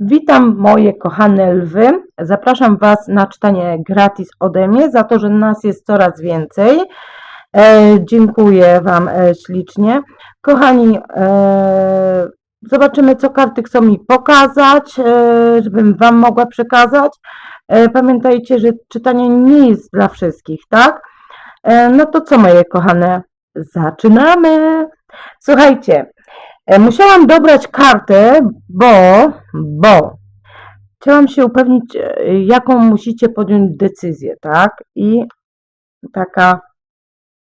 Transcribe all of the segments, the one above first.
Witam moje kochane lwy. Zapraszam Was na czytanie gratis ode mnie za to, że nas jest coraz więcej. E, dziękuję Wam e, ślicznie. Kochani, e, zobaczymy, co karty chcą mi pokazać, e, żebym Wam mogła przekazać. E, pamiętajcie, że czytanie nie jest dla wszystkich, tak? E, no to co, moje kochane? Zaczynamy! Słuchajcie, Musiałam dobrać kartę, bo, bo chciałam się upewnić, e, jaką musicie podjąć decyzję, tak? I taka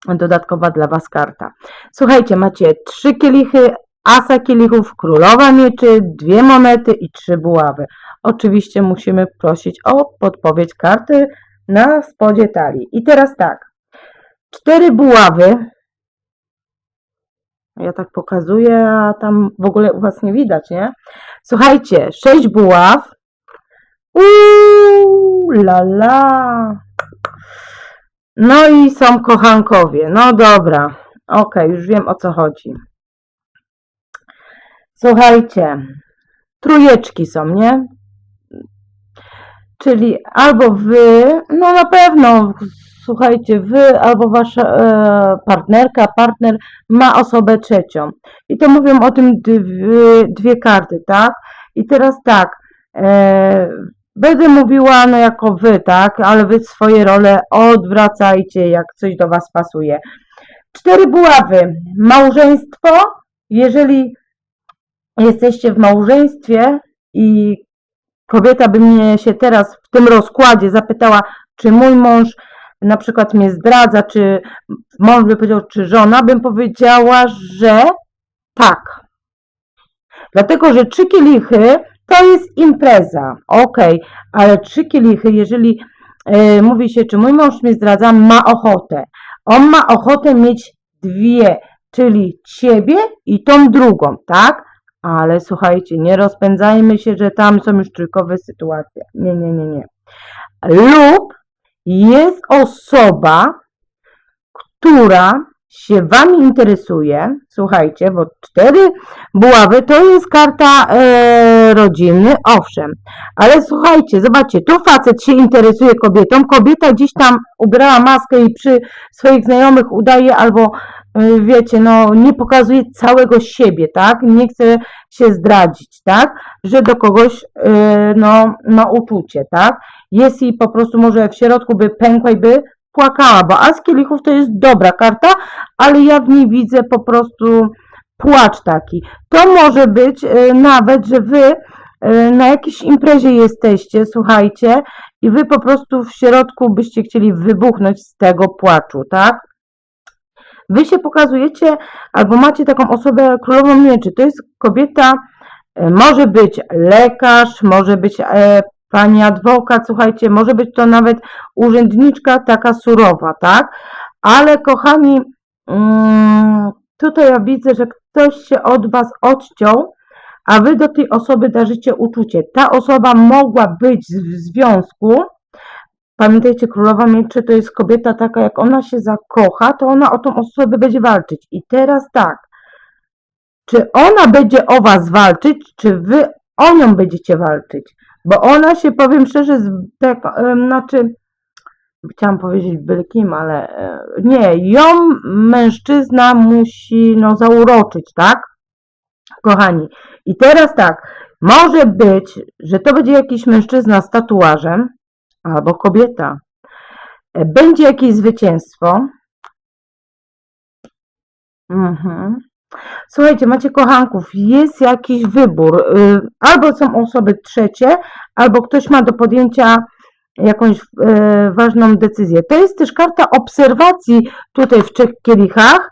dodatkowa dla Was karta. Słuchajcie, macie trzy kielichy, asa kielichów, królowa mieczy, dwie monety i trzy buławy. Oczywiście musimy prosić o podpowiedź karty na spodzie talii. I teraz tak, cztery buławy, ja tak pokazuję, a tam w ogóle u Was nie widać, nie? Słuchajcie, sześć buław. Uuu, la la. No i są kochankowie. No dobra. Okej, już wiem o co chodzi. Słuchajcie, trójeczki są, nie? Czyli albo wy, no na pewno, słuchajcie, wy albo wasza e, partnerka, partner ma osobę trzecią. I to mówią o tym dwie, dwie karty, tak? I teraz tak, e, będę mówiła no jako wy, tak? Ale wy swoje role odwracajcie, jak coś do was pasuje. Cztery buławy. Małżeństwo, jeżeli jesteście w małżeństwie i kobieta by mnie się teraz w tym rozkładzie zapytała, czy mój mąż na przykład mnie zdradza, czy mąż by powiedział, czy żona, bym powiedziała, że tak. Dlatego, że trzy kielichy to jest impreza, ok, ale trzy kielichy, jeżeli e, mówi się, czy mój mąż mnie zdradza, ma ochotę. On ma ochotę mieć dwie, czyli ciebie i tą drugą, tak? Ale słuchajcie, nie rozpędzajmy się, że tam są już trójkowe sytuacje. Nie, nie, nie, nie. Lub jest osoba, która się Wami interesuje, słuchajcie, bo cztery buławy to jest karta e, rodziny, owszem, ale słuchajcie, zobaczcie, tu facet się interesuje kobietą, kobieta gdzieś tam ubrała maskę i przy swoich znajomych udaje albo wiecie, no nie pokazuje całego siebie, tak, nie chce się zdradzić, tak, że do kogoś, e, no, ma uczucie, tak, jest i po prostu może w środku by pękła i by płakała, bo As kielichów to jest dobra karta, ale ja w niej widzę po prostu płacz taki. To może być e, nawet, że wy na jakiejś imprezie jesteście, słuchajcie, i wy po prostu w środku byście chcieli wybuchnąć z tego płaczu, tak? Wy się pokazujecie, albo macie taką osobę królową mieczy. To jest kobieta, e, może być lekarz, może być e, pani adwokat, słuchajcie, może być to nawet urzędniczka taka surowa, tak? Ale kochani, mm, tutaj ja widzę, że ktoś się od was odciął, a wy do tej osoby darzycie uczucie. Ta osoba mogła być w związku. Pamiętajcie, królowa mieczy to jest kobieta taka, jak ona się zakocha, to ona o tą osobę będzie walczyć. I teraz tak, czy ona będzie o was walczyć, czy wy o nią będziecie walczyć? Bo ona się, powiem szczerze, tak, znaczy, chciałam powiedzieć byle kim, ale e, nie, ją mężczyzna musi, no, zauroczyć, tak? Kochani, i teraz tak, może być, że to będzie jakiś mężczyzna z tatuażem, albo kobieta. E, Będzie jakieś zwycięstwo. Mhm. Słuchajcie, macie kochanków, jest jakiś wybór. y, Albo są osoby trzecie, albo ktoś ma do podjęcia jakąś e, ważną decyzję. To jest też karta obserwacji tutaj w trzech kielichach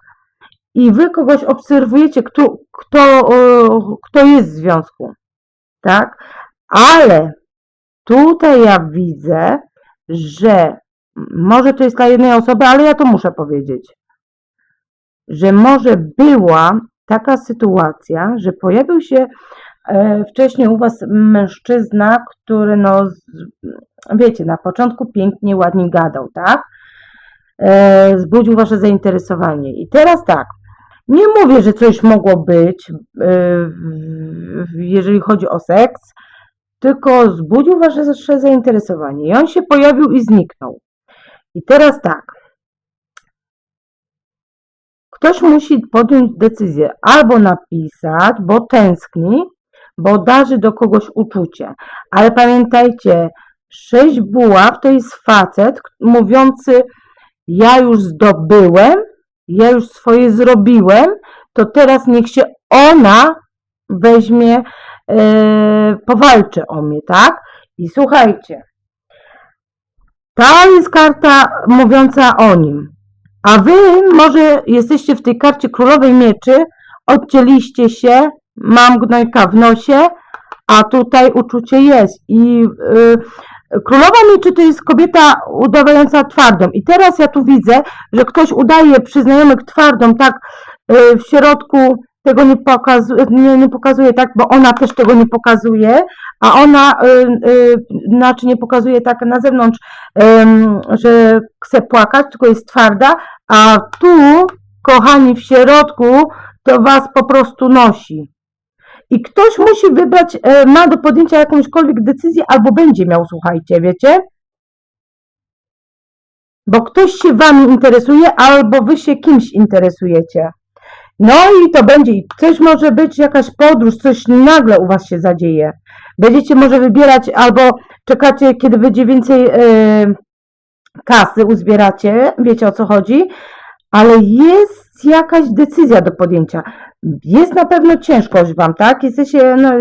i wy kogoś obserwujecie, kto, kto, e, kto jest w związku. Tak? Ale tutaj ja widzę, że może to jest dla jednej osoby, ale ja to muszę powiedzieć że może była taka sytuacja, że pojawił się e, wcześniej u Was mężczyzna, który, no, wiecie, na początku pięknie, ładnie gadał, tak? E, Zbudził Wasze zainteresowanie. I teraz tak, nie mówię, że coś mogło być, e, jeżeli chodzi o seks, tylko zbudził wasze zainteresowanie i on się pojawił i zniknął. I teraz tak. Ktoś musi podjąć decyzję albo napisać, bo tęskni, bo darzy do kogoś uczucie. Ale pamiętajcie, sześć buław to jest facet mówiący ja już zdobyłem, ja już swoje zrobiłem, to teraz niech się ona weźmie, powalczy o mnie, tak? I słuchajcie, ta jest karta mówiąca o nim. A wy może jesteście w tej karcie królowej mieczy, odcięliście się, mam gnojka w nosie, a tutaj uczucie jest. I y, królowa mieczy to jest kobieta udawająca twardą. I teraz ja tu widzę, że ktoś udaje przy znajomych twardą, tak y, w środku tego nie pokazuje, nie, nie pokazuje, tak, bo ona też tego nie pokazuje, a ona, y, y, znaczy nie pokazuje tak na zewnątrz, em, że chce płakać, tylko jest twarda, a tu, kochani, w środku, to was po prostu nosi. I ktoś musi wybrać, e, ma do podjęcia jakąśkolwiek decyzję, albo będzie miał, słuchajcie, wiecie? Bo ktoś się wami interesuje, albo wy się kimś interesujecie. No i to będzie, coś może być jakaś podróż, coś nagle u was się zadzieje. Będziecie może wybierać, albo czekacie, kiedy będzie więcej e, kasy, uzbieracie, wiecie o co chodzi, ale jest jakaś decyzja do podjęcia. Jest na pewno ciężkość wam, tak? Jesteście no,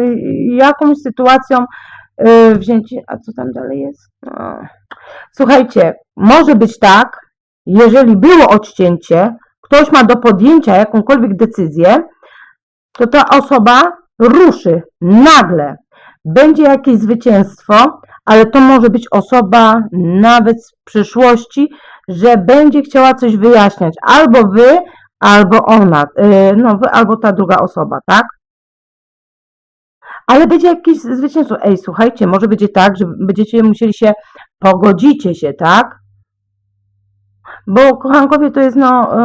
jakąś sytuacją yy, wzięci. A co tam dalej jest? No. Słuchajcie, może być tak, jeżeli było odcięcie, ktoś ma do podjęcia jakąkolwiek decyzję, to ta osoba ruszy nagle. Będzie jakieś zwycięstwo, ale to może być osoba nawet z przyszłości, że będzie chciała coś wyjaśniać. Albo wy, albo ona, yy, no wy, albo ta druga osoba, tak? Ale będzie jakieś zwycięstwo. Ej, słuchajcie, może będzie tak, że będziecie musieli się, pogodzicie się, tak? Bo kochankowie to jest, no,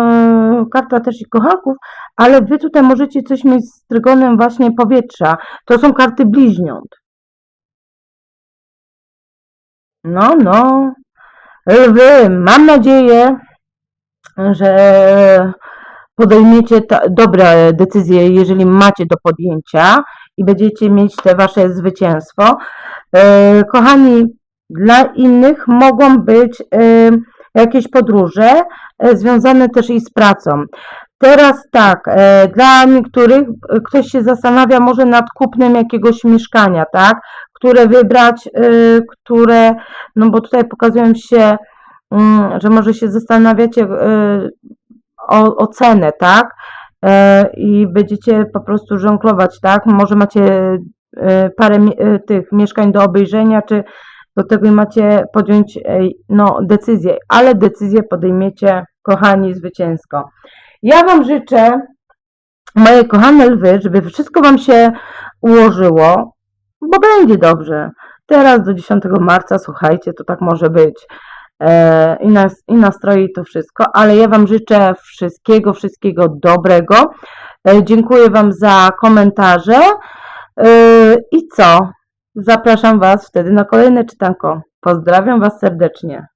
yy, karta też i kochanków, ale wy tutaj możecie coś mieć z trygonem właśnie powietrza. To są karty bliźniąt. No, no. Lwy, mam nadzieję, że podejmiecie dobre decyzje, jeżeli macie do podjęcia i będziecie mieć te wasze zwycięstwo. E, kochani, dla innych mogą być e, jakieś podróże e, związane też i z pracą. Teraz tak, e, dla niektórych e, ktoś się zastanawia może nad kupnem jakiegoś mieszkania, tak? Które wybrać, które, no bo tutaj pokazują się, mm, że może się zastanawiacie o, o cenę, tak? I będziecie po prostu żonglować, tak? Może macie parę tych mieszkań do obejrzenia, czy do tego macie podjąć no, decyzję, ale decyzję podejmiecie, kochani, zwycięsko. Ja Wam życzę, moje kochane lwy, żeby wszystko Wam się ułożyło, bo będzie dobrze. Teraz do 10 marca, słuchajcie, to tak może być. E, I, nas, I nastroi to wszystko, ale ja Wam życzę wszystkiego, wszystkiego dobrego. E, Dziękuję Wam za komentarze. E, I co? Zapraszam Was wtedy na kolejne czytanko. Pozdrawiam Was serdecznie.